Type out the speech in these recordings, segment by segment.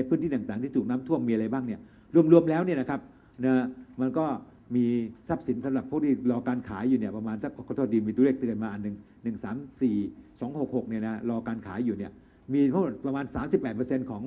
ในพื้นที่ต่างๆ ที่ถูกน้ำท่วมมีอะไรบ้างเนี่ยรวมๆแล้วเนี่ยนะครับนะมันก็มีทรัพย์สินสำหรับพวกที่รอการขายอยู่เนี่ยประมาณสักขอโทษดีมีตัวเลขเตือนมาอันหนึ่งหนึ่งสามสี่สองหกหกเนี่ยนะรอการขายอยู่เนี่ยมีทั้งหมดประมาณ 38%ของ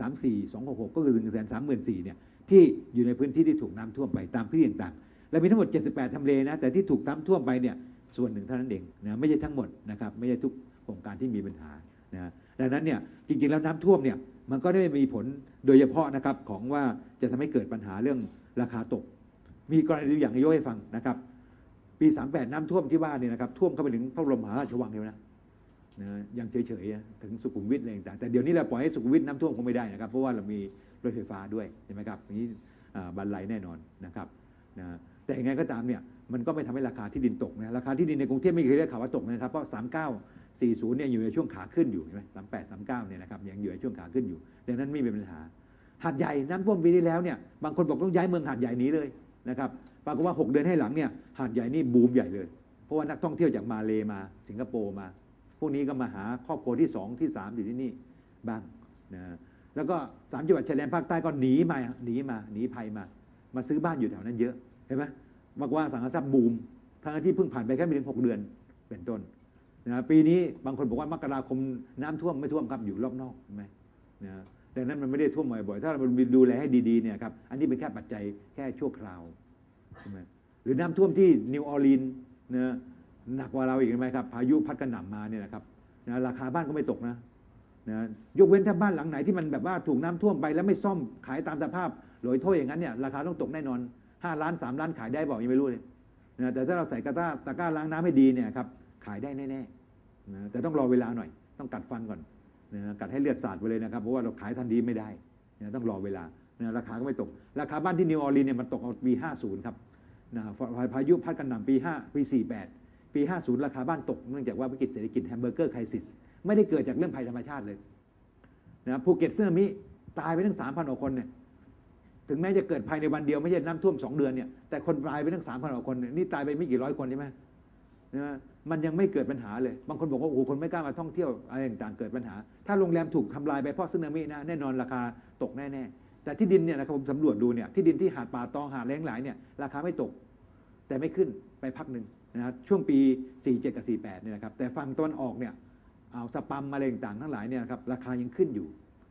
134 266 ก็คือ1 3 4 0 0 0เนี่ยที่อยู่ในพื้นที่ที่ถูกน้ำท่วมไปตามพื้นที่ต่างๆ และมีทั้งหมด 78ทำเลนะ แต่ที่ถูกน้ำท่วมไปเนี่ยส่วนหนึ่งเท่านั้นเองนะไม่ใช่ทั้งหมดนะครับไม่ใช่ทุกโครงการที่มีปัญหานะดังนั้นเนี่ยจริงๆแล้วน้ำท่วมเนี่ย มันก็ได้มีผลโดยเฉพาะนะครับของว่าจะทำให้เกิดปัญหาเรื่องราคาตก มีกรณีตัวอย่างยกให้ฟังนะครับ ปี 38 น้ำท่วมที่ว่านเนี่ยนะครับท่วมเข้าไปถึงพระบรมมหาราชวังเลยนะนะยังเฉยๆนะถึงสุขุมวิทอะไรต่างแต่เดี๋ยวนี้เราปล่อยให้สุขุมวิทน้ำท่วมคงไม่ได้นะครับ เพราะว่าเรามีรถไฟฟ้าด้วยใช่ไหมครับนี้อ่บันไลแน่นอนนะครับนะแต่ยังไงก็ตามเนี่ยมันก็ไม่ทำให้ราคาที่ดินตกนะราคาที่ดินในกรุงเทพไม่เคยได้ข่าวว่าตกนะครับเพราะ39 40เนี่ยอยู่ในช่วงขาขึ้นอยู่ใช่ไหม38 39เนี่ยนะครับยังอยู่ในช่วงขาขึ้นอยู่ ดังนั้นไม่มีปัญหาหาดใหญ่น้ำท่วมปีที่แล้วเนี่ยบางคนบอกต้องย้ายเมืองหาดใหญ่นี้เลยนะครับปรากฏว่า 6 เดือนให้หลังเนี่ยหาดใหญ่นี่บูมใหญ่เลย เพราะว่านักท่องเที่ยวจากมาเลมา สิงคโปร์มา พวกนี้ก็มาหาครอบครัวที่ 2 ที่ 3 อยู่ที่นี่บ้างนะแล้วก็สามจังหวัดชายแดนภาคใต้ก็หนีมาหนีมาหนีภัยมา มาซื้อบ้านอยู่แถวนั้นเยอะเห็นไหมบอกว่าสังหาทรัพย์บูมทั้งที่เพิ่งผ่านไปแค่ไม่ถึง6เดือนเป็นต้น นะปีนี้บางคนบอกว่ามกราคมน้ำท่วมไม่ท่วมครับอยู่รอบนอกเห็นไหมนะดังนั้นมันไม่ได้ท่วมบ่อยๆถ้าเราดูแลให้ดีๆเนี่ยครับอันนี้เป็นแค่ปัจจัยแค่ชั่วคราวใช่ไหมหรือน้ำท่วมที่นิวออร์ลีนนะหนักกว่าเราอีกไหมครับพายุพัดกระหน่ำมาเนี่ยนะครับนะราคาบ้านก็ไม่ตกนะนะยกเว้นถ้าบ้านหลังไหนที่มันแบบว่าถูกน้ำท่วมไปแล้วไม่ซ่อมขายตามสภาพลอยถ้วยอย่างนั้นเนี่ยราคาต้องตกแน่นอน 5 ล้าน 3 ล้านขายได้บอกยังไม่รู้เลยนะแต่ถ้าเราใส่กระต้าตะกร้าล้างน้ำให้ดีเนี่ยครับ ขายได้แน่ๆนะแต่ต้องรอเวลาหน่อย ต้องกัดฟันก่อนนะกัดให้เลือดสาดไปเลยนะครับเพราะว่าเราขายทันทีไม่ได้นะต้องรอเวลานะราคาก็ไม่ตก ราคาบ้านที่นิวออร์ลีนเนี่ยมันตกเอาปี 50 ครับนะพายุพัดกระหน่ำปี 5 ปี 48 ปี 50 ราคาบ้านตกเนื่องจากว่าวิกฤตเศรษฐกิจแฮมเบอร์เกอร์ไครซิสไม่ได้เกิดจากเรื่องภัยธรรมชาติเลยนะภูเก็ตซึนามิตายไปทั้ง 3,000กว่าคนเนี่ยถึงแม้จะเกิดภายในวันเดียวไม่ใช่น้ำท่วม 2 เดือนเนี่ยแต่คนตายไปทั้ง 3,000กว่าคนเนี่ยนี่ตายไปไม่กี่ร้อยคนใช่ไหมนะ มันยังไม่เกิดปัญหาเลย บางคนบอกว่าโอ้โหคนไม่กล้ามาท่องเที่ยวอะไรต่างๆเกิดปัญหา ถ้าโรงแรมถูกทำลายไปเพราะสึนามินะแน่นอนราคาตกแน่ๆแต่ที่ดินเนี่ยนะครับผมสำรวจดูเนี่ยที่ดินที่หาดป่าตองหาดแรงหลายเนี่ยราคาไม่ตก แต่ไม่ขึ้นไปพักหนึ่งนะครับช่วงปี 47 กับ 48เนี่ยนะครับแต่ฝั่งตะวันออกเนี่ยเอาสปัมอะไรต่างๆทั้งหลายเนี่ยครับราคายังขึ้นอยู่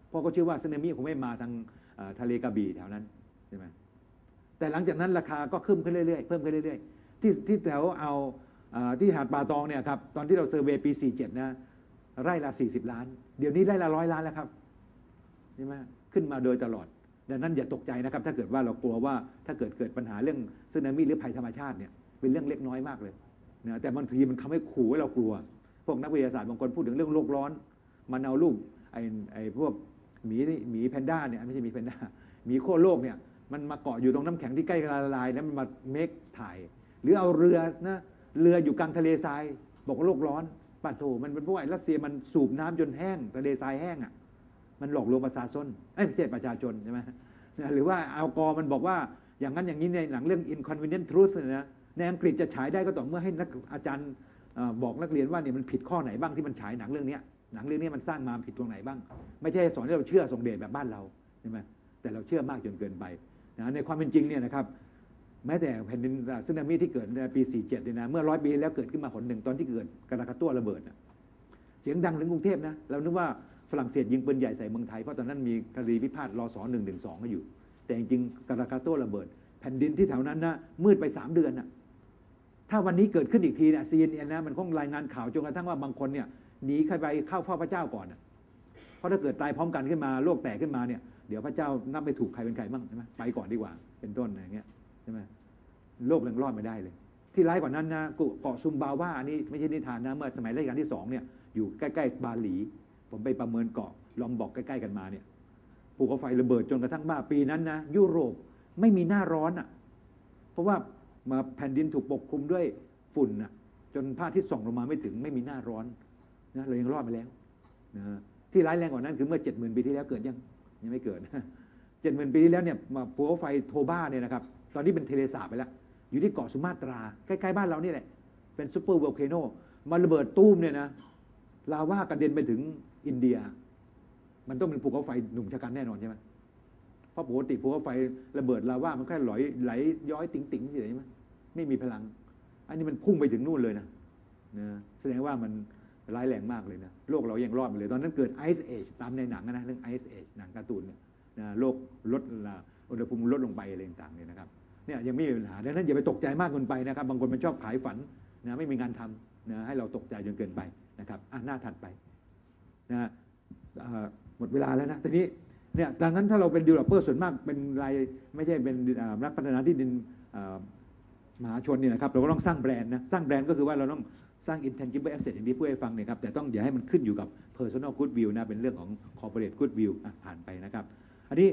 เพราะเขาเชื่อว่าสึนามิคงไม่มาทางทะเลกระบี่แถวนั้นใช่ไหมแต่หลังจากนั้นราคาก็ขึ้นขึ้นเรื่อยๆเพิ่มขึ้นเรื่อยๆที่ที่แถวเอา ที่หาดป่าตองเนี่ยครับตอนที่เราเซอร์เวยปี 47 นะ ไร่ละ 40 ล้าน เดี๋ยวนี้ไร่ละร้อยล้านแล้วครับใช่ไหมขึ้นมาโดยตลอด ดังนั้นอย่าตกใจนะครับ ถ้าเกิดว่าเรากลัวว่าถ้าเกิดเกิดปัญหาเรื่องสึนามิหรือภัยธรรมชาติเนี่ยเป็นเรื่องเล็กน้อยมากเลยนะแต่บางทีมันทำให้ขู่ให้เรากลัว พวกนักวิทยาศาสตร์บางคนพูดถึงเรื่องโลกร้อนมันเอารูปไอ้ไอ้พวกหมีหมีแพนด้าเนี่ยไม่ใช่หมีแพนด้าหมีโคโลกเนี่ยมันมาเกาะอยู่ตรงน้ำแข็งที่ใกล้ละลาย แล้วมันมาเมคถ่าย หรือเอาเรือนะ เรืออยู่กลางทะเลทราย บอกว่าโลกร้อนปะโถมันเป็นพวกไอ้รัสเซียมันสูบน้ำจนแห้งทะเลทรายแห้งอะ มันหลอกลวงประชาชนเอ้ไม่ใช่ประชาชนใช่ไหมหรือว่าอัลกอร์มันบอกว่าอย่างนั้นอย่างนี้ในหนังเรื่อง inconvenient truth เนี่ยนะในอังกฤษจะฉายได้ก็ต่อเมื่อให้นักอาจารย์บอกนักเรียนว่าเนี่ยมันผิดข้อไหนบ้างที่มันฉายหนังเรื่องนี้หนังเรื่องนี้มันสร้างมาผิดตรงไหนบ้าง ไม่ใช่สอนให้เราเชื่อส่งเดชแบบบ้านเราใช่ไหมแต่เราเชื่อมากจนเกินไปนะในความเป็นจริงเนี่ยนะครับ แม้แต่แผ่นดินสึนามิที่เกิดในปี 47เนี่ยนะเมื่อร้อยปีแล้วเกิดขึ้นมาหนหนึ่งตอนที่เกิดกระคาตัวระเบิดนะเสียงดังถึงกรุงเทพนะเรานึกว่าฝรั่งเศสยิงปืนใหญ่ใส่เมืองไทยเพราะตอนนั้นมีคดีพิพาทรอสอหนึ่งหนึ่งสองอยู่ แต่จริงๆกระคาตัวระเบิด แผ่นดินที่แถวนั้นนะมืดไป 3 เดือนนะถ้าวันนี้เกิดขึ้นอีกทีเนี่ยซีเอ็นนะมันคงรายงานข่าวจนกระทั่งว่าบางคนเนี่ยหนีเข้าไปเข้าเฝ้าพระเจ้าก่อนนะเพราะถ้าเกิดตายพร้อมกันขึ้นมาโลกแตกขึ้นมาเนี่ยเดี๋ยวพระเจ้านับไปถูกใครเป็นใครบ้างใช่ไหมไปก่อนดีกว่าเป็นต้นอย่างเงี้ยใช่ไหม โลกยังรอดไม่ได้เลย ที่ร้ายกว่านั้นนะเกาะซุมบาว่าอันนี้ไม่ใช่นิทานนะเมื่อสมัยรัชกาลที่สองเนี่ยอยู่ใกล้ๆบาหลี ผมไปประเมินเกาะลองบอกใกล้ๆกันมาเนี่ยภูเขาไฟระเบิดจนกระทั่งบ้าปีนั้นนะยุโรปไม่มีหน้าร้อนอะ เพราะว่ามาแผ่นดินถูกปกคลุมด้วยฝุ่นอะ จนพระอาทิตย์ส่องลงมาไม่ถึงไม่มีหน้าร้อนนะเรายังรอดไปแล้วนะที่ร้ายแรงกว่านั้นคือเมื่อเจ็ดหมื่นปีที่แล้วเกิดยังยังไม่เกิดเจ็ดหมื่นปีที่แล้วเนี่ยมาภูเขาไฟโทบ้าเนี่ยนะครับ ตอนนี้เป็นเทเลสาบไปแล้ว อยู่ที่เกาะสุมาตรา ใกล้ ๆ บ้านเรานี่แหละ เป็นซูเปอร์เวลเคโนมันระเบิดตู้มเนี่ยนะลาว่ากระเด็นไปถึงอินเดีย มันต้องเป็นภูเขาไฟหนุ่มชะกันแน่นอนใช่ไหมเพราะปกติภูเขาไฟระเบิดลาว่ามันแค่ไหลไหลย้อยติ๋งติ๋งๆเฉยใช่ไหมไม่มีพลัง อันนี้มันพุ่งไปถึงนู่นเลยนะนะแสดงว่ามันร้ายแรงมากเลยนะโลกเรายังรอดมาเลย ตอนนั้นเกิดไอซ์เอจตามในหนังนะเรื่องไอซ์เอจหนังการ์ตูนเนี่ยนะโลกลดอุณหภูมิลดลงไปอะไรต่างๆเนี่ยนะครับ เนี่ยยังไม่มีปัญหาดังนั้นอย่าไปตกใจมากเกินไปนะครับ บางคนมันชอบขายฝันนะไม่มีงานทำนะให้เราตกใจจนเกินไปนะครับอะหน้าถัดไปนะหมดเวลาแล้วนะทีนี้เนี่ยดังนั้นถ้าเราเป็น developer ส่วนมากเป็นรายไม่ใช่เป็นนักพัฒนาที่ดินมหาชนเนี่ยนะครับเราก็ต้องสร้างแบรนด์นะสร้างแบรนด์ก็คือว่าเราต้องสร้าง intangible asset อย่างที่พูดให้ฟังเนี่ยครับแต่ต้องอย่าให้มันขึ้นอยู่กับ personal goodwill นะเป็นเรื่องของ corporate goodwill อะผ่านไปนะครับ อันนี้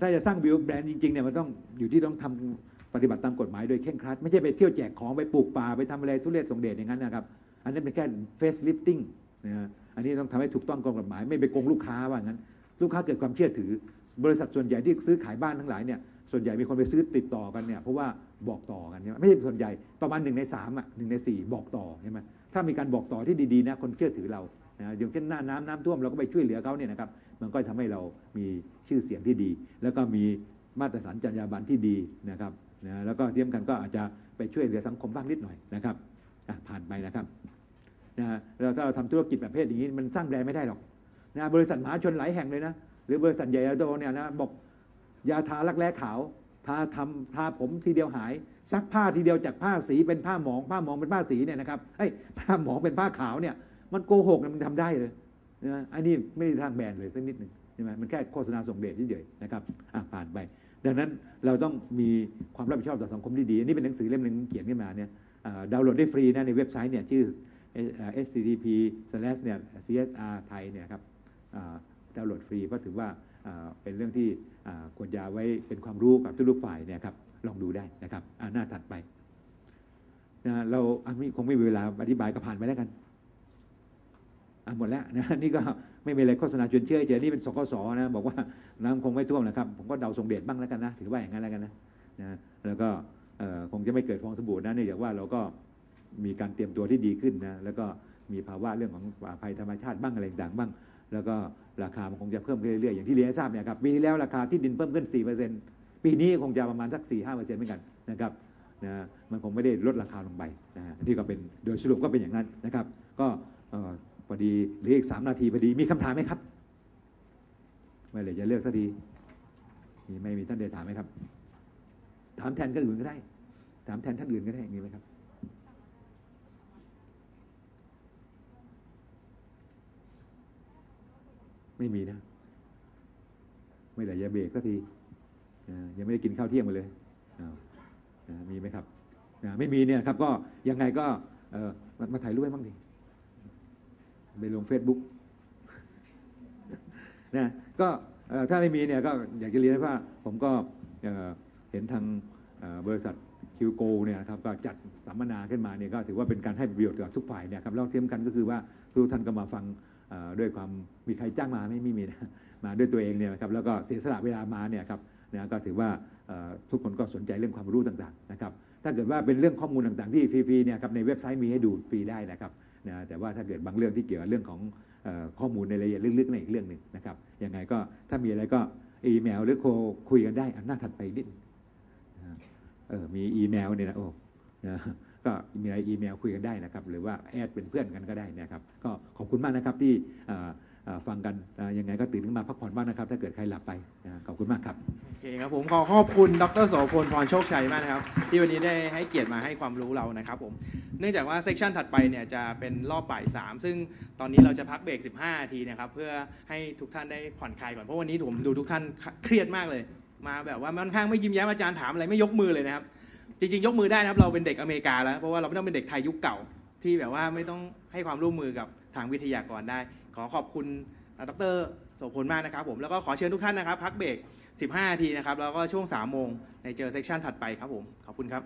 ถ้าจะสร้างบิวแบรนด์จริงๆเนี่ยมันต้องอยู่ที่ต้องทำปฏิบัติตามกฎหมายโดยเคร่งครัด ไม่ใช่ไปเที่ยวแจกของไปปลูกป่าไปทำอะไรทุเรศส่งเดชอย่างนั้นนะครับ อันนั้นเป็นแค่ face lifting นะฮะอันนี้ต้องทำให้ถูกต้องตามกฎหมาย ไม่ไปโกงลูกค้าว่างั้น ลูกค้าเกิดความเชื่อถือ บริษัทส่วนใหญ่ที่ซื้อขายบ้านทั้งหลายเนี่ยส่วนใหญ่มีคนไปซื้อติดต่อกันเนี่ยเพราะว่าบอกต่อกันใช่ไหมไม่ใช่ส่วนใหญ่ประมาณหนึ่งในสามอะหนึ่งในสี่บอกต่อใช่ไหมถ้ามีการบอกต่อที่ดีๆนะคนเชื่อถือเรานะอย่างเช่นหน้าน้ำน้ำท่วมเราก็ไปช่วยเหลือเขาเนี่ยนะครับ มันก็ทำให้เรามีชื่อเสียงที่ดี แล้วก็มีมาตรฐานจรรยาบรรณที่ดีนะครับนะแล้วก็ที่สำคัญก็อาจจะไปช่วยเหลือสังคมบ้างนิดหน่อยนะครับผ่านไปนะครับนะแล้วถ้าเราทำธุรกิจประเภทอย่างนี้มันสร้างแบรนด์ไม่ได้หรอกนะบริษัทมหาชนหลายแห่งเลยนะหรือบริษัทใหญ่โตเนี่ยนะบอกยาทารักแร้ขาวทาทำทาผมทีเดียวหาย ซักผ้าทีเดียวจากผ้าสีเป็นผ้าหมอง ผ้าหมองเป็นผ้าสีเนี่ยนะครับไอ้ยผ้าหมองเป็นผ้าขาวเนี่ยมันโกหกมันทำได้เลย นะอันนี้ไม่ได้ทางแบรนด์เลยสักนิดหนึ่งใช่ไหมมันแค่โฆษณาส่งเดชเฉยๆนะครับอะผ่านไป ดังนั้นเราต้องมีความรับผิดชอบต่อสังคมที่ดี อันนี้เป็นหนังสือเล่มหนึ่งเขียนขึ้นมาเนี่ยดาวน์โหลดได้ฟรีนะในเว็บไซต์เนี่ยชื่อ http slash เนี่ย csr ไทยเนี่ยครับดาวน์โหลดฟรีเพราะถือว่าเป็นเรื่องที่ควรจะไว้เป็นความรู้กับทุกฝ่ายเนี่ยครับลองดูได้นะครับอ่าหน้าถัดไปนะเราอะมีคงไม่มีเวลาอธิบายก็ผ่านไปแล้วกัน อะหมดแล้วนะนี่ก็ไม่มีอะไรโฆษณาชวนเชื่อเฉยนี่เป็นสกสนะบอกว่าน้ำคงไม่ท่วมนะครับผมก็เดาทรงเดชบ้างแล้วกันนะถือว่าอย่างนั้นแล้วกันนะนะแล้วก็คงจะไม่เกิดฟองสบู่นะเนื่องจากว่าเราก็มีการเตรียมตัวที่ดีขึ้นนะแล้วก็มีภาวะเรื่องของภัยธรรมชาติบ้างอะไรต่างบ้าง แล้วก็ราคามันคงจะเพิ่มขึ้นเรื่อยๆอย่างที่เรียนทราบเนี่ยครับปีที่แล้วราคาที่ดินเพิ่มขึ้น 4%ปีนี้คงจะประมาณสัก 4-5%เหมือนกันนะครับนะมันคงไม่ได้ลดราคาลงไปนะฮะนี่ก็เป็นโดยสรุปก็เป็นอย่างนั้นนะครับ ก็ พอดีเหลืออีก3นาทีพอดีมีคำถามไหมครับไม่เลยจะเลือกสักทีมีไม่มีท่านใดถามไหมครับ ถามแทนท่านอื่นก็ได้ ถามแทนท่านอื่นก็ได้มีไหมครับไม่มีนะ ไม่ได้อย่าเบรกสักทียังไม่ได้กินข้าวเที่ยงมาเลยมีไหมครับ ไม่มีเนี่ยครับ ก็ยังไงก็มามาถ่ายรูปให้บ้างดิ ไปลง Facebook นะก็ถ้าไม่มีเนี่ยก็อยากจะเรียนว่าผมก็เห็นทางบริษัทคิวโกเนี่ยครับก็จัดสัมมนาขึ้นมาเนี่ยก็ถือว่าเป็นการให้ประโยชน์กับทุกฝ่ายเนี่ยครับแล้วที่สำคัญก็คือว่าทุกท่านก็มาฟังด้วยความมีใครจ้างมาไม่ไม่มีนะมาด้วยตัวเองเนี่ยครับแล้วก็เสียสละเวลามาเนี่ยครับนะก็ถือว่าทุกคนก็สนใจเรื่องความรู้ต่างๆนะครับถ้าเกิดว่าเป็นเรื่องข้อมูลต่างๆที่ฟรีๆเนี่ยครับในเว็บไซต์มีให้ดูฟรีได้นะครับ นะแต่ว่าถ้าเกิดบางเรื่องที่เกี่ยวกับเรื่องของออข้อมูลในรายละเอียดลึกๆในอีกเรื่องหนึ่งนะครับยังไงก็ถ้ามีอะไรก็อีเมลหรือโคคุยกันได้อันหน้าถัดไปนิดนะเออมีอีเมลเนี่ยนะโอ้นะก็มีอะไรอีเมลคุยกันได้นะครับ หรือว่าแอดเป็นเพื่อนกันก็ได้นะครับ ก็ขอบคุณมากนะครับที่อ่อเอ่อ ฟังกันยังไงก็ตื่นขึ้นมาพักผ่อนบ้างนะครับ ถ้าเกิดใครหลับไปขอบคุณมากครับโอเคครับผมขอขอบคุณดรโสพลพรโชคชัยมากนะครับ ที่วันนี้ได้ให้เกียรติมาให้ความรู้เรานะครับผมเนื่องจากว่าเซสชันถัดไปเนี่ยจะเป็นรอบบ่ายสามซึ่งตอนนี้เราจะพักเบรก 15นาทีนะครับเพื่อให้ทุกท่านได้ผ่อนคลายก่อนเพราะวันนี้ผมดูทุกท่านเครียดมากเลย มาแบบว่ามันข้างไม่ยิ้มแย้มอาจารย์ถามอะไรไม่ยกมือเลยนะครับจริงๆ ยกมือได้นะครับเราเป็นเด็กอเมริกาแล้วเพราะว่าเราไม่ต้องเป็นเด็กไทยยุคเก่าที่แบบว่าไม่ต้องให้ความร่วมมือกับทางวิทยากรได้ ขอขอบคุณดรโสพลมากนะครับผมแล้วก็ขอเชิญทุกท่านนะครับ พักเบรก 15นาทีนะครับแล้วก็ช่วง 3 โมงในเจอเซสชันถัดไปครับผม ขอบคุณครับ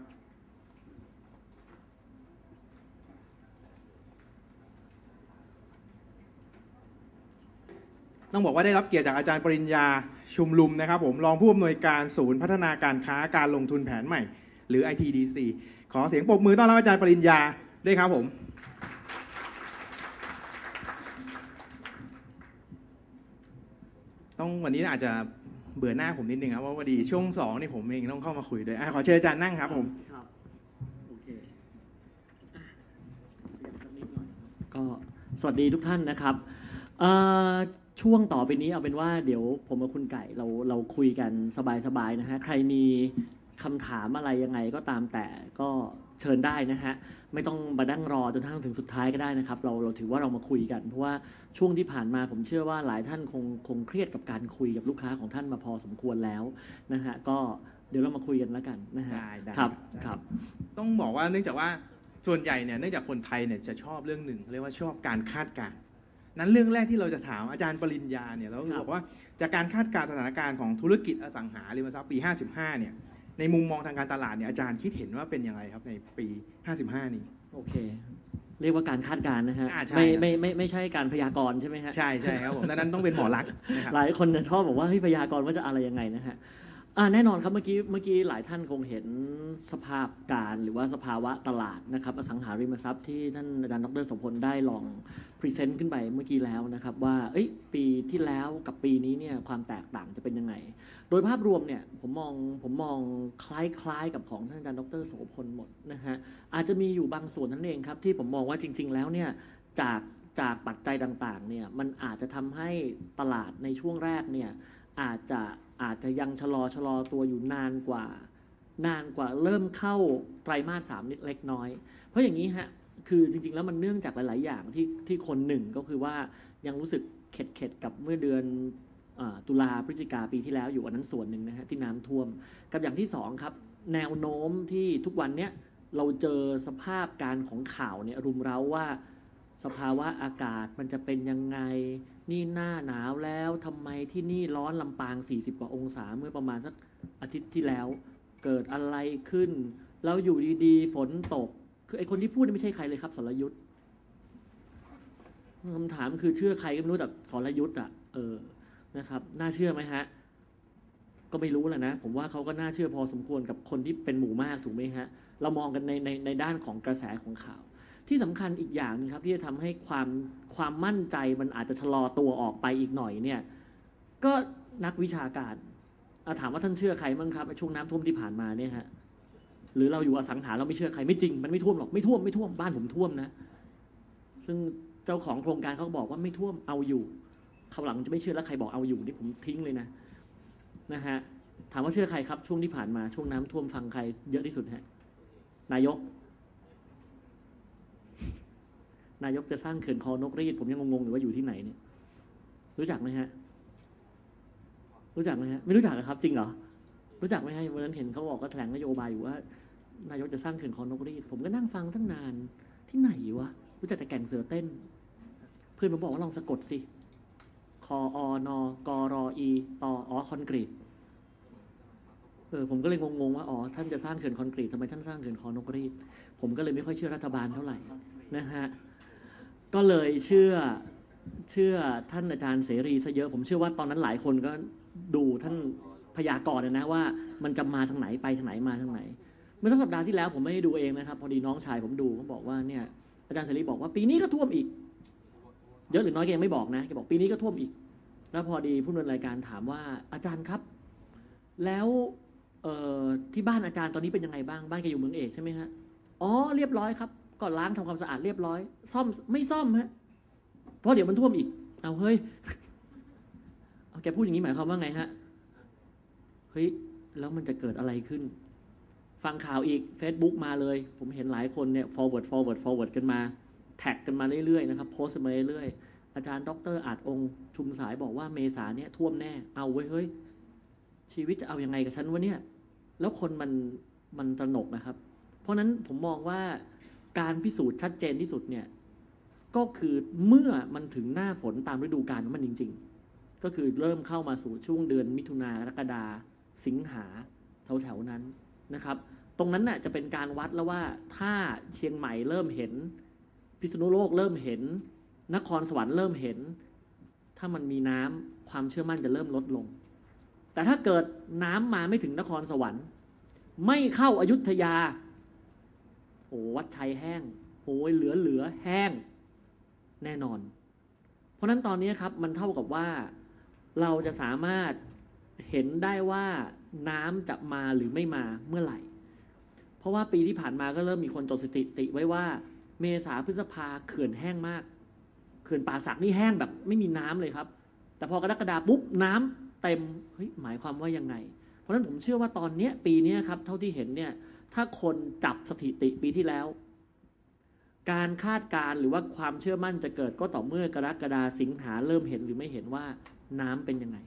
ต้องบอกว่าได้รับเกียรติจากอาจารย์ปริญญาชุมลุมนะครับผมรองผู้อำนวยการศูนย์พัฒนาการค้าการลงทุนแผนใหม่ หรือ ITDC ขอเสียงปรบมือต้อนรับอาจารย์ปริญญาด้วยครับผม ต้องวันนี้อาจจะเบื่อหน้าผมนิดนึงครับเพราะว่าพอดีช่วงสองนี่ผมเองต้องเข้ามาคุยด้วยอะขอเชิญอาจารย์นั่งครับผมครับโอเคอะเรียนสักนิดหน่อยก็สวัสดีทุกท่านนะครับเอ่อช่วงต่อไปนี้เอาเป็นว่าเดี๋ยวผมกับคุณไก่เราเราคุยกันสบายๆนะฮะใครมีคำถามอะไรยังไงก็ตามแต่ก็ เชิญได้นะฮะ ไม่ต้องมาดั้งรอจนทั้งถึงสุดท้ายก็ได้นะครับ เราเราถือว่าเรามาคุยกัน เพราะว่าช่วงที่ผ่านมาผมเชื่อว่าหลายท่านคงคงเครียดกับการคุยกับลูกค้าของท่านมาพอสมควรแล้วนะฮะก็เดี๋ยวเรามาคุยกันแล้วกันนะฮะได้ได้ครับได้ ครับ ต้องบอกว่าเนื่องจากว่าส่วนใหญ่เนี่ยเนื่องจากคนไทยเนี่ยจะชอบเรื่องหนึ่งเรียกว่าชอบการคาดการณ์นั้นเรื่องแรกที่เราจะถามอาจารย์ปริญญาเนี่ยเราก็ครับ บอกว่าจากการคาดการณ์สถานการณ์ของธุรกิจอสังหาริมทรัพย์ปี 55เนี่ย ในมุมมองทางการตลาดเนี่ยอาจารย์คิดเห็นว่าเป็นยังไงครับในปี 55 นี้ โอเค เรียกว่าการคาดการณ์นะฮะ อ่าใช่ ไม่ครับไม่ไม่ไม่ใช่การพยากรณ์ใช่ไหมฮะ ใช่ใช่ครับผมดังนั้นต้องเป็นหมอรักษณ์นะครับ หลายคนจะชอบบอกว่าเฮ้ยพยากรณ์ว่าจะอะไรยังไงนะฮะ อ่าแน่นอนครับเมื่อกี้เมื่อกี้หลายท่านคงเห็นสภาพการหรือว่าสภาวะตลาดนะครับอสังหาริมทรัพย์ที่ท่านอาจารย์ดรสมพลได้ลองพรีเซนต์ขึ้นไปเมื่อกี้แล้วนะครับว่าเอ้ยปีที่แล้วกับปีนี้เนี่ยความแตกต่างจะเป็นยังไง โดยภาพรวมเนี่ยผมมองผมมองคล้ายๆกับของท่านอาจารย์ดรโสพลหมดนะฮะอาจจะมีอยู่บางส่วนนั่นเองครับที่ผมมองว่าจริง ๆ แล้วเนี่ยจากจากปัจจัยต่างๆเนี่ยมันอาจจะทำให้ตลาดในช่วงแรกเนี่ยอาจจะ อาจจะยังชะลอชะลอตัวอยู่นานกว่า นานกว่าเริ่มเข้าไตรมาสสามนิดเล็กน้อย เพราะอย่างนี้ฮะคือจริงๆแล้วมันเนื่องจากหลาย ๆ อย่างที่ที่คนหนึ่งก็คือว่ายังรู้สึกเข็ดๆกับเมื่อเดือนอตุลาพฤศจิกาปีที่แล้วอยู่อันนั้นส่วนหนึ่งนะฮะที่น้ำท่วม กับอย่างที่สองครับแนวโน้มที่ทุกวันเนี้ยเราเจอสภาพการของข่าวเนี่ยรุมเร้าว่า สภาวะอากาศมันจะเป็นยังไง นี่หน้าหนาวแล้วทำไมที่นี่ร้อนลำปาง 40 กว่าองศาเมื่อประมาณสักอาทิตย์ที่แล้ว เกิดอะไรขึ้น แล้วอยู่ดีๆ ฝนตก คือไอคนที่พูดนี่ไม่ใช่ใครเลยครับสรยุทธ์คำถามคือเชื่อใครก็ไม่รู้แต่สรยุทธ์อะเออนะครับ น่าเชื่อไหมฮะ ก็ไม่รู้แหละนะ ผมว่าเขาก็น่าเชื่อพอสมควรกับคนที่เป็นหมู่มากถูกไหมฮะ เรามองกันในในในด้านของกระแสของข่าว ที่สำคัญอีกอย่างหนึงครับที่จะทำให้ความความมั่นใจมันอาจจะชะลอตัวออกไปอีกหน่อยเนี่ยก็นักวิชาการอาถามว่าท่านเชื่อใครบ้างครับช่วงน้ำท่วมที่ผ่านมาเนี่ยฮะหรือเราอยู่อสังหาเราไม่เชื่อใครไม่จริง มันไม่ท่วมหรอกไม่ท่วมไม่ท่วมบ้านผมท่วมนะ ซึ่งเจ้าของโครงการเขาบอกว่าไม่ท่วมเอาอยู่คราหลังจะไม่เชื่อแล้วใครบอกเอาอยู่นี่ผมทิ้งเลยนะนะฮะถามว่าเชื่อใครครับช่วงที่ผ่านมาช่วงน้ำท่วมฟังใครเยอะที่สุดฮะนายก นายกจะสร้างเขื่อนคอนกรีด ผมยังงงๆอยู่ว่าอยู่ที่ไหนเนี่ย รู้จักไหมฮะ รู้จักไหมฮะ ไม่รู้จักเหรอครับ จริงเหรอ รู้จักไหมฮะวันนั้นเห็นเขาบอกก็แถลงนโยบายอยู่ว่า นายกจะสร้างเขื่อนคอนกรีด ผมก็นั่งฟังตั้งนาน ที่ไหนวะ รู้จักแต่แก่งเสือเต้น เพื่อนผมบอกว่าลองสะกดสิคออนกรออีตออคอนกรีต เออ ผมก็เลยงงๆว่า อ๋อ ท่านจะสร้างเขื่อนคอนกรีตทำไมท่านสร้างเขื่อนคอนกรีต ผมก็เลยไม่ค่อยเชื่อรัฐบาลเท่าไหร่นะฮะ ก็เลยเชื่อเชื่อท่านอาจารย์เสรีซะเยอะผมเชื่อว่าตอนนั้นหลายคนก็ดูท่านพยากรณ์นะว่ามันจะมาทางไหนไปทางไหนมาทางไหน เมื่อสัปดาห์ที่แล้วผมไม่ได้ดูเองนะครับ พอดีน้องชายผมดูเขาบอกว่าเนี่ยอาจารย์เสรีบอกว่าปีนี้ก็ท่วมอีก เยอะหรือน้อยแกยังไม่บอกนะแกบอกปีนี้ก็ท่วมอีก แล้วพอดีผู้ดำเนินรายการถามว่าอาจารย์ครับ แล้วที่บ้านอาจารย์ตอนนี้เป็นยังไงบ้างบ้านแกอยู่เมืองเอกใช่ไหมฮะอ๋อเรียบร้อยครับ ก็ล้างทำความสะอาดเรียบร้อย ซ่อมไม่ซ่อมฮะเพราะเดี๋ยวมันท่วมอีก เอาเฮ้ยเอาแกพูดอย่างนี้หมายความว่าไงฮะเฮ้ยแล้วมันจะเกิดอะไรขึ้น ฟังข่าวอีก Facebook มาเลย ผมเห็นหลายคนเนี่ย forward forward forward กันมา แท็กกันมาเรื่อยๆนะครับโพสต์มาเรื่อยๆ อาจารย์ ดรอาจองค์ ชุมสายบอกว่าเมษาเนี่ยท่วมแน่ เอาไว้เฮ้ย ชีวิตจะเอาอยัางไงกับฉันวะเนี่ย แล้วคนมันมันตระหนกนะครับ เพราะนั้นผมมองว่า การพิสูจน์ชัดเจนที่สุดเนี่ยก็คือเมื่อมันถึงหน้าฝนตามฤดูกาลของมันจริง ๆ ก็คือเริ่มเข้ามาสู่ช่วงเดือนมิถุนากรกฎาสิงหาแถวๆนั้นนะครับ ตรงนั้นน่ะจะเป็นการวัดแล้วว่าถ้าเชียงใหม่เริ่มเห็น พิษณุโลกเริ่มเห็น นครสวรรค์เริ่มเห็น ถ้ามันมีน้ำความเชื่อมั่นจะเริ่มลดลง แต่ถ้าเกิดน้ำมาไม่ถึงนครสวรรค์ ไม่เข้าอายุทยา โอ้วัดชัยแห้งโอ้ยเหลือเหลือแห้งแน่นอน เพราะนั้นตอนนี้ครับมันเท่ากับว่าเราจะสามารถเห็นได้ว่าน้ำจะมาหรือไม่มาเมื่อไหร่ เพราะว่าปีที่ผ่านมาก็เริ่มมีคนจดสถิติไว้ว่า เมษาพฤษภาเขื่อนแห้งมาก เขื่อนป่าสักนี่แห้งแบบไม่มีน้ำเลยครับ แต่พอกรกฎาปุ๊บน้ำเต็มเฮ้ยหมายความว่ายังไง ราะฉะนั้นผมเชื่อว่าตอนเนี้ยปีเนี้ยครับเท่าที่เห็นเนี่ยถ้าคนจับสถิติปีที่แล้ว การคาดการณ์หรือว่าความเชื่อมั่นจะเกิดก็ต่อเมื่อกรกฎาสิงหาเริ่มเห็นหรือไม่เห็นว่าน้ำเป็นยังไง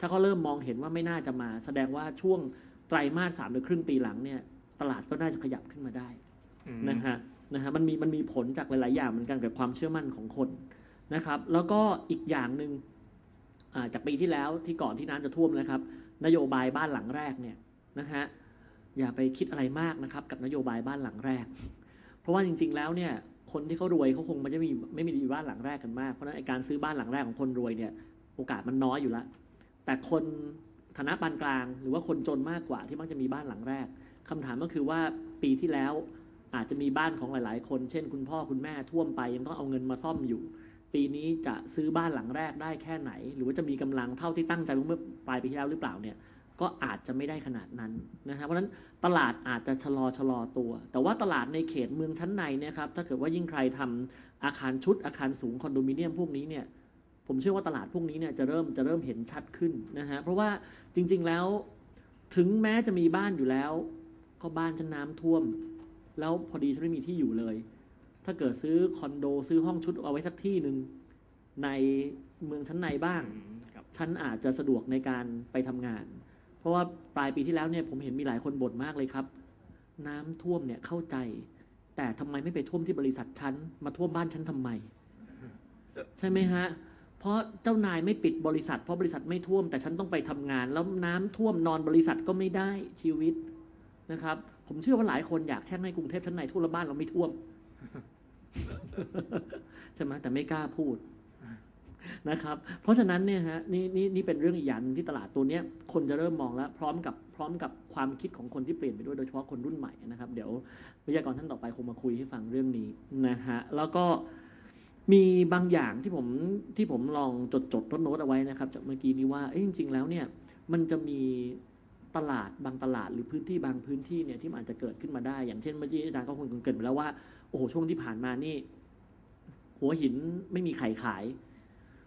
ถ้าเขาเริ่มมองเห็นว่าไม่น่าจะมา แสดงว่าช่วงไตรมาสสามหรือครึ่งปีหลังเนี่ยตลาดก็น่าจะขยับขึ้นมาได้อืมนะฮะนะฮะมันมีมันมีผลจากหลาย ๆ อย่างเหมือนกันกับความเชื่อมั่นของคนนะครับ แล้วก็อีกอย่างหนึ่งอ่าจากปีที่แล้วที่ก่อนที่น้ำจะท่วมนะครับ นโยบายบ้านหลังแรกเนี่ยนะฮะอย่าไปคิดอะไรมากนะครับ กับนโยบายบ้านหลังแรก เพราะว่าจริง ๆ แล้วเนี่ยคนที่เขารวยเขาคงไม่ได้มีไม่มีบ้านหลังแรกกันมากเพราะนั้นการซื้อบ้านหลังแรกของคนรวยเนี่ยโอกาสมันน้อยอยู่ล้วแต่คนฐานะปานกลาง หรือว่าคนจนมากกว่าที่มักจะมีบ้านหลังแรกคำถามก็คือว่าปีที่แล้วอาจจะมีบ้านของหลาย ๆ คน เช่น คุณพ่อคุณแม่ท่วมไปยังต้องเอาเงินมาซ่อมอยู่ ปีนี้จะซื้อบ้านหลังแรกได้แค่ไหน หรือว่าจะมีกำลังเท่าที่ตั้งใจเมื่อปลายปีที่แล้วหรือเปล่าเนี่ยก็อาจจะไม่ได้ขนาดนั้นนะฮะเพราะฉะนั้นตลาดอาจจะชะลอชะลอตัว แต่ว่าตลาดในเขตเมืองชั้นในนี่ยครับ ถ้าเกิดว่ายิ่งใครทำอาคารชุดอาคารสูงคอนโดมิเนียมพวกนี้เนี่ย ผมเชื่อว่าตลาดพวกนี้เนี่ยจะเริ่มจะเริ่มเห็นชัดขึ้นนะฮะ เพราะว่าจริงๆแล้วถึงแม้จะมีบ้านอยู่แล้ว ก็บ้านฉันน้ำท่วม แล้วพอดีฉันไม่มีที่อยู่เลย ถ้าเกิดซื้อคอนโดซื้อห้องชุดเอาไว้สักที่หนึ่งในเมืองชั้นในบ้างอืมครับฉันอาจจะสะดวกในการไปทำงาน เพราะว่าปลายปีที่แล้วเนี่ยผมเห็นมีหลายคนบ่นมากเลยครับ น้ำท่วมเนี่ยเข้าใจ แต่ทำไมไม่ไปท่วมที่บริษัทฉันมาท่วมบ้านฉันทำไม ใช่ไหมฮะ เพราะเจ้านายไม่ปิดบริษัท เพราะบริษัทไม่ท่วม แต่ฉันต้องไปทำงาน แล้วน้ำท่วมนอนบริษัทก็ไม่ได้ชีวิตนะครับ ผมเชื่อว่าหลายคนอยากแช่งให้กรุงเทพชั้นในท่วมแล้วบ้านเราไม่ท่วม ใช่ไหมแต่ไม่กล้าพูดนะครับ เพราะฉะนั้นเนี่ยฮะนี่นี่นี่เป็นเรื่องอีกอย่างนึงที่ตลาดตัวเนี้ยคนจะเริ่มมองแล้วพร้อมกับพร้อมกับความคิดของคนที่เปลี่ยนไปด้วยโดยเฉพาะคนรุ่นใหม่นะครับ เดี๋ยววิทยากรท่านต่อไปคงมาคุยให้ฟังเรื่องนี้นะฮะแล้วก็มีบางอย่างที่ผมที่ผมลองจดจดโน้ตเอาไว้นะครับ จากเมื่อกี้นี้ว่าจริง ๆ แล้วเนี่ยมันจะมี ตลาดบางตลาดหรือพื้นที่บางพื้นที่เนี่ยที่มันอาจจะเกิดขึ้นมาได้ อย่างเช่นเมื่อกี้อาจารย์ก็คงเกิดไปแล้วว่าโอ้โหช่วงที่ผ่านมานี่ หัวหินไม่มีไข่ขาย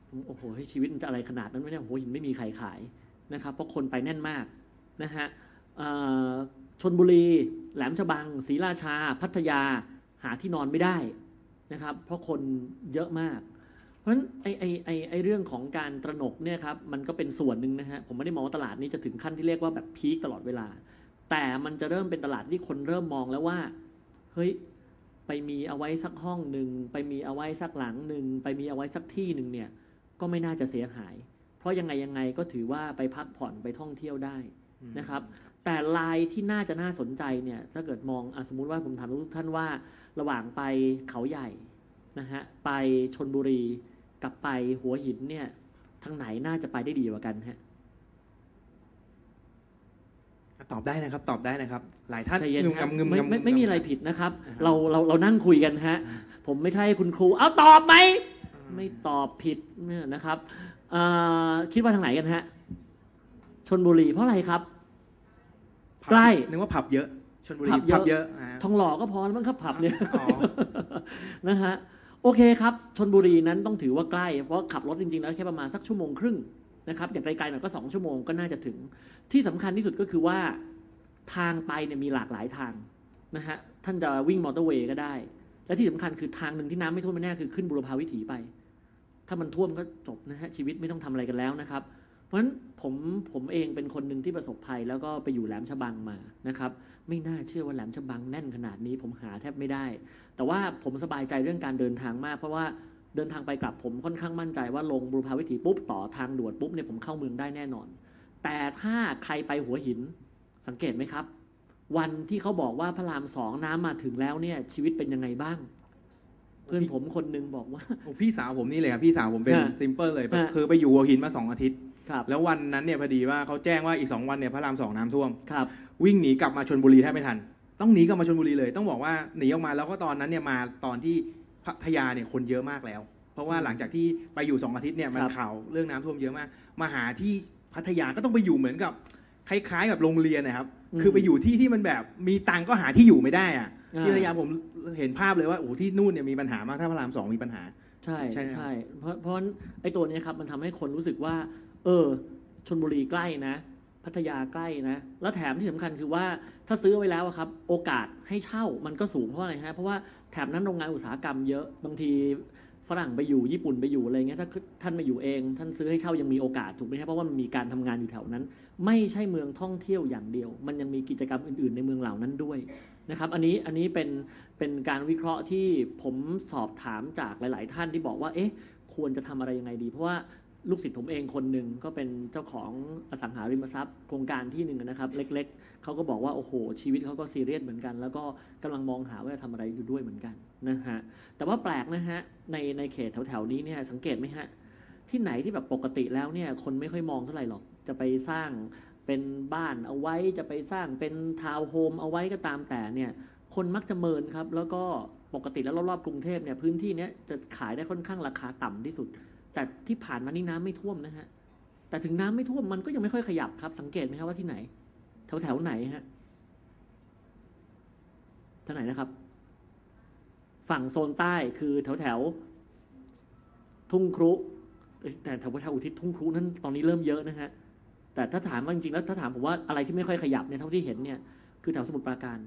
ผมโอ้โหให้ชีวิตมันจะอะไรขนาดนั้นไหมเนี่ยหัวหินไม่มีไข่ขายนะครับ เพราะคนไปแน่นมากนะฮะชนบุรี แหลมฉบังศรีราชา พัทยาหาที่นอนไม่ได้นะครับ เพราะคนเยอะมาก เพราะฉะนั้นไอ้ไอ้ไอ้ไอ้เรื่องของการตระหนกเนี่ยครับมันก็เป็นส่วนหนึ่งนะฮะผมไม่ได้มองว่าตลาดนี้จะถึงขั้นที่เรียกว่าแบบพีคตลอดเวลา แต่มันจะเริ่มเป็นตลาดที่คนเริ่มมองแล้วว่าเฮ้ยไปมีเอาไว้สักห้องหนึ่งไปมีเอาไว้สักหลังหนึ่งไปมีเอาไว้สักที่หนึ่งเนี่ยก็ไม่น่าจะเสียหาย เพราะยังไงยังไงก็ถือว่าไปพักผ่อนไปท่องเที่ยวได้นะครับแต่ลายที่น่าจะน่าสนใจเนี่ยถ้าเกิดมองอะสมมุติว่าผมถามทุกท่านว่า ระหว่างไปเขาใหญ่ นะฮะไปชนบุรีกับไปหัวหินเนี่ยทางไหนน่าจะไปได้ดีกว่ากันฮะตอบได้นะครับ ตอบได้นะครับ หลายท่านใจเย็นงึมครับงำงึมไม่งำไม่ไม่มีอะไรผิดนะครับอ่าฮะเราเราเรานั่งคุยกันฮะ ผมไม่ใช่คุณครู เอาตอบไหม ไม่ตอบผิดเนี่ยนะครับเอ่อคิดว่าทางไหนกันฮะชนบุรีเพราะอะไรครับผับใกล้นึกว่าผับเยอะชนบุรีผับเยอะผับเยอะอ่าทองหล่อก็พอแล้วมั้งครับผับเนี่ยอ๋อนะฮะ โอเคครับชนบุรีนั้นต้องถือว่าใกล้ เพราะขับรถจริงๆแล้วแค่ประมาณสักชั่วโมงครึ่งนะครับอย่างไกลๆหน่อยก็ 2 ชั่วโมงก็น่าจะถึง ที่สำคัญที่สุดก็คือว่าทางไปเนี่ยมีหลากหลายทางนะฮะท่านจะวิ่งมอเตอร์เวย์ก็ได้ และที่สำคัญคือทางหนึ่งที่น้ำไม่ท่วมแน่คือขึ้นบุรพาวิถีไป ถ้ามันท่วมก็จบนะฮะชีวิตไม่ต้องทำอะไรกันแล้วนะครับ เพราะฉะนั้นผมผมเองเป็นคนหนึ่งที่ประสบภัย แล้วก็ไปอยู่แหลมฉบังมานะครับ ไม่น่าเชื่อว่าแหลมฉบังแน่นขนาดนี้ผมหาแทบไม่ได้ แต่ว่าผมสบายใจเรื่องการเดินทางมาก เพราะว่าเดินทางไปกลับผมค่อนข้างมั่นใจว่าลงบุรพาวิถีปุ๊บต่อทางด่วนปุ๊บเนี่ยผมเข้าเมืองได้แน่นอน แต่ถ้าใครไปหัวหินสังเกตไหมครับ วันที่เขาบอกว่าพระรามสองน้ำมาถึงแล้วเนี่ยชีวิตเป็นยังไงบ้างเพื่อนผมคนหนึงบอกว่าโอ้พี่สาวผมนี่เลยครับพี่สาวผมเป็นฮะซิมเปิลเลยฮะคือไปอยู่หัวหินมาสองอาทิตย์ ครับแล้ววันนั้นเนี่ยพอดีว่าเขาแจ้งว่าอีกสองวันเนี่ยพระรามสองน้ำท่วม ครับ วิ่งหนีกลับมาชนบุรีแทบไม่ทัน ต้องหนีกลับมาชนบุรีเลย ต้องบอกว่าหนีออกมาแล้วก็ตอนนั้นเนี่ยมาตอนที่พัทยาเนี่ยคนเยอะมากแล้วพราะว่าหลังจากที่ไปอยู่สองอาทิตย์เนี่ยมันครับข่าวเรื่องน้ำท่วมเยอะมาก มาหาที่พัทยาก็ต้องไปอยู่เหมือนกับคล้ายๆกับโรงเรียนนะครับคือไปอยู่ที่ที่มันแบบมีตังค์ก็หาที่อยู่ไม่ได้อะอ่า ที่พัทยาผมเห็นภาพเลยว่าโอ้โหที่นู่นเนี่ยมีปัญหามากถ้าพระรามสองมีปัญหา ใช่ใช่ใช่ครับเพราะเพราะฉะนั้นไอ้ตัวเนี้ยครับมันทำให้คนรู้สึกว่า เออชนบุรีใกล้นะ พัทยาใกล้นะ แล้วแถมที่สำคัญคือว่าถ้าซื้อไว้แล้วครับ โอกาสให้เช่ามันก็สูงเพราะอะไรฮะเพราะว่าแถบนั้นโรงงานอุตสาหกรรมเยอะบางทีฝรั่งไปอยู่ญี่ปุ่นไปอยู่อะไรเงี้ยถ้าท่านมาอยู่เอง ท่านซื้อให้เช่ายังมีโอกาสถูกไหมครับเพราะว่ามันมีการทำงานอยู่แถวนั้น ไม่ใช่เมืองท่องเที่ยวอย่างเดียว มันยังมีกิจกรรมอื่น ๆ ในเมืองเหล่านั้นด้วยนะครับอันนี้อันนี้เป็นเป็นการวิเคราะห์ที่ผมสอบถามจากหลาย ๆ ท่านที่บอกว่าเอ๊ะควรจะทำอะไรยังไงดี เพราะว่า ลูกศิษย์ผมเองคนหนึ่งก็เป็นเจ้าของอสังหาริมทรัพย์ โครงการที่หนึ่งนะครับ เล็ก ๆเขาก็บอกว่าโอ้โห ชีวิตเขาก็ซีเรียสเหมือนกัน แล้วก็กำลังมองหาว่าจะทำอะไรอยู่ด้วยเหมือนกันนะฮะแต่ว่าแปลกนะฮะในในเขตแถวๆนี้เนี่ยสังเกตไหมฮะที่ไหนที่แบบปกติแล้วเนี่ยคนไม่ค่อยมองเท่าไหร่หรอกจะไปสร้างเป็นบ้านเอาไว้จะไปสร้างเป็นทาวน์โฮมเอาไว้ก็ตามแต่เนี่ยคนมักจะเมินครับแล้วก็ปกติแล้วรอบๆกรุงเทพเนี่ยพื้นที่เนี้ยจะขายได้ค่อนข้างราคาต่ำที่สุด แต่ที่ผ่านมานี่น้ำไม่ท่วมนะฮะ แต่ถึงน้ำไม่ท่วมมันก็ยังไม่ค่อยขยับครับ สังเกตไหมครับว่าที่ไหน แถวแถวไหนฮะแถวไหนนะครับ ฝั่งโซนใต้คือแถวแถวทุ่งครุแต่แถวประชาอุทิศทุ่งครุนั้นตอนนี้เริ่มเยอะนะฮะ แต่ถ้าถามว่าจริงๆแล้วถ้าถามผมว่าอะไรที่ไม่ค่อยขยับเนี่ยเท่าที่เห็นเนี่ยคือแถวสมุทรปราการ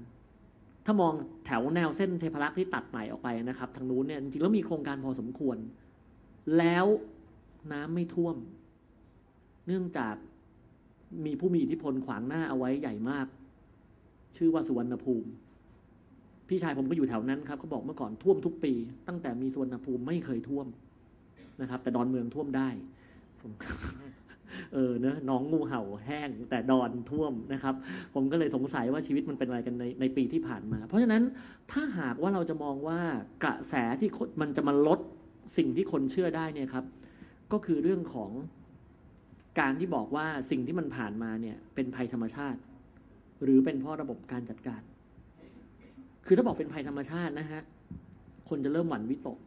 ถ้ามองแถวแนวเส้นเทพรักษ์ที่ตัดใหม่ออกไปนะครับ ทางนู้นเนี่ยจริงๆแล้วมีโครงการพอสมควร แล้วน้ำไม่ท่วม เนื่องจากมีผู้มีอิทธิพลขวางหน้าเอาไว้ใหญ่มาก ชื่อว่าสุวรรณภูมิ พี่ชายผมก็อยู่แถวนั้นครับเขาบอกเมื่อก่อนท่วมทุกปี ตั้งแต่มีสุวรรณภูมิไม่เคยท่วมนะครับ แต่ดอนเมืองท่วมได้ผมเออเนอะน้องงูเห่าแห้ง แต่ดอนท่วมนะครับ ผมก็เลยสงสัยว่าชีวิตมันเป็นอะไรกันในในปีที่ผ่านมา เพราะฉะนั้นถ้าหากว่าเราจะมองว่ากระแสที่มันจะมาลด สิ่งที่คนเชื่อได้เนี่ยครับ ก็คือเรื่องของการที่บอกว่าสิ่งที่มันผ่านมาเนี่ย เป็นภัยธรรมชาติ หรือเป็นเพราะระบบการจัดการ คือถ้าบอกเป็นภัยธรรมชาตินะฮะคนจะเริ่มหวั่นวิตก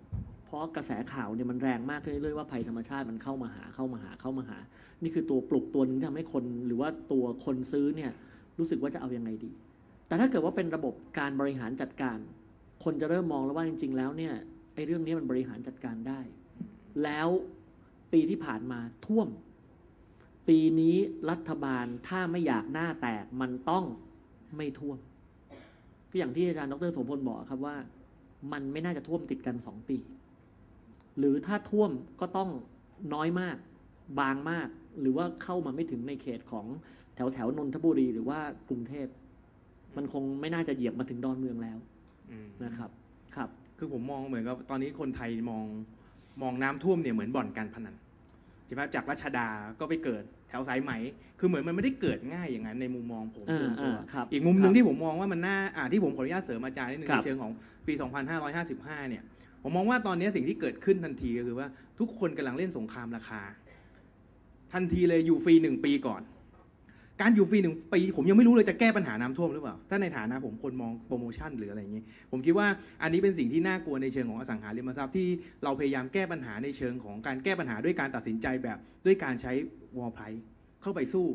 เพราะกระแสข่าวเนี่ยมันแรงมากขึ้นเรื่อยๆว่าภัยธรรมชาติมันเข้ามาหาเข้ามาหาเข้ามาหา นี่คือตัวปลุกตัวหนึงที่ทำให้คน หรือว่าตัวคนซื้อเนี่ย รู้สึกว่าจะเอายังไงดี แต่ถ้าเกิดว่าเป็นระบบการบริหารจัดการ คนจะเริ่มมองแล้วว่าจริง ๆ แล้วเนี่ย ไอ้เรื่องนี้มันบริหารจัดการได้ แล้วปีที่ผ่านมาท่วม ปีนี้รัฐบาลถ้าไม่อยากหน้าแตกมันต้องไม่ท่วม ก็อย่างที่อาจารย์ดรโสพลบอกครับว่า มันไม่น่าจะท่วมติดกันสองปี หรือถ้าท่วมก็ต้องน้อยมาก บางมาก หรือว่าเข้ามาไม่ถึงในเขตของแถวแถวนนทบุรีหรือว่ากรุงเทพ มันคงไม่น่าจะเหยียบมาถึงดอนเมืองแล้วนะครับ ครับ คือผมมองเหมือนกับตอนนี้คนไทยมองมองน้ำท่วมเนี่ยเหมือนบ่อนการพนันใช่ไหมจากรัชดาก็ไปเกิดแถวสายไหม คือเหมือนมันไม่ได้เกิดง่ายอย่างนั้นในมุมมองผมอ่าส่วนตัวอ่าครับอีกมุมหนึ่คงรับที่ผมมองว่ามันน่าอ่าที่ผมขออนุญาตเสริมอาจารย์นิดนึงครัในบเชิงของปี 2555 เนี่ย ผมมองว่าตอนนี้สิ่งที่เกิดขึ้นทันทีก็คือว่าทุกคนกำลังเล่นสงครามราคา ทันทีเลยอยู่ฟรีหนึ่งปีก่อน การอยู่ฟรีหนึ่งปีผมยังไม่รู้เลยจะแก้ปัญหาน้ำท่วมหรือเปล่า ถ้าในฐานะผมคนมองโปรโมชั่นหรืออะไรอย่างนี้ ผมคิดว่าอันนี้เป็นสิ่งที่น่ากลัวในเชิงของอสังหาริมทรัพย์ที่เราพยายามแก้ปัญหาในเชิงของการแก้ปัญหาด้วยการตัดสินใจแบบด้วยการใช้วอลไพรเข้าไปสู้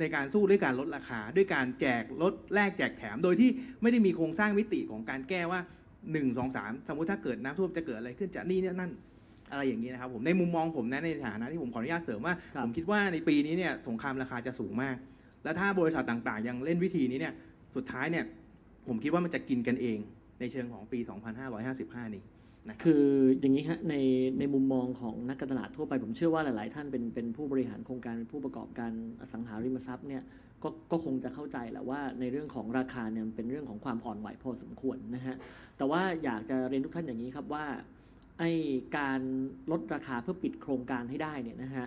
ในการสู้ด้วยการลดราคา ด้วยการแจกลดแลกแจกแถม โดยที่ไม่ได้มีโครงสร้างมิติของการแก้ว่า 1 2 3 สมมุติถ้าเกิดน้ำท่วมจะเกิดอะไรขึ้นจะนี่เนี่ยนั่น อะไรอย่างนี้นะครับผมในมุมมองผมนะในฐานะที่ผมขออนุญาตเสริมว่าครับผมคิดว่าในปีนี้เนี่ยสงครามราคาจะสูงมาก แล้วถ้าบริษัทต่างๆ ยังเล่นวิธีนี้เนี่ยสุดท้ายเนี่ยผมคิดว่ามันจะกินกันเองในเชิงของปี 2555 นี้คืออย่างนี้ฮะในในมุมมองของนักการตลาดทั่วไป ผมเชื่อว่าหลาย ๆ ท่านเป็นเป็นผู้บริหารโครงการเป็นผู้ประกอบการอสังหาริมทรัพย์เนี่ยก็ก็คงจะเข้าใจแหละว่าในเรื่องของราคาเนี่ยมันเป็นเรื่องของความอ่อนไหวพอสมควรนะฮะแต่ว่าอยากจะเรียนทุกท่านอย่างนี้ครับว่า ไอการลดราคาเพื่อปิดโครงการให้ได้เนี่ยนะฮะ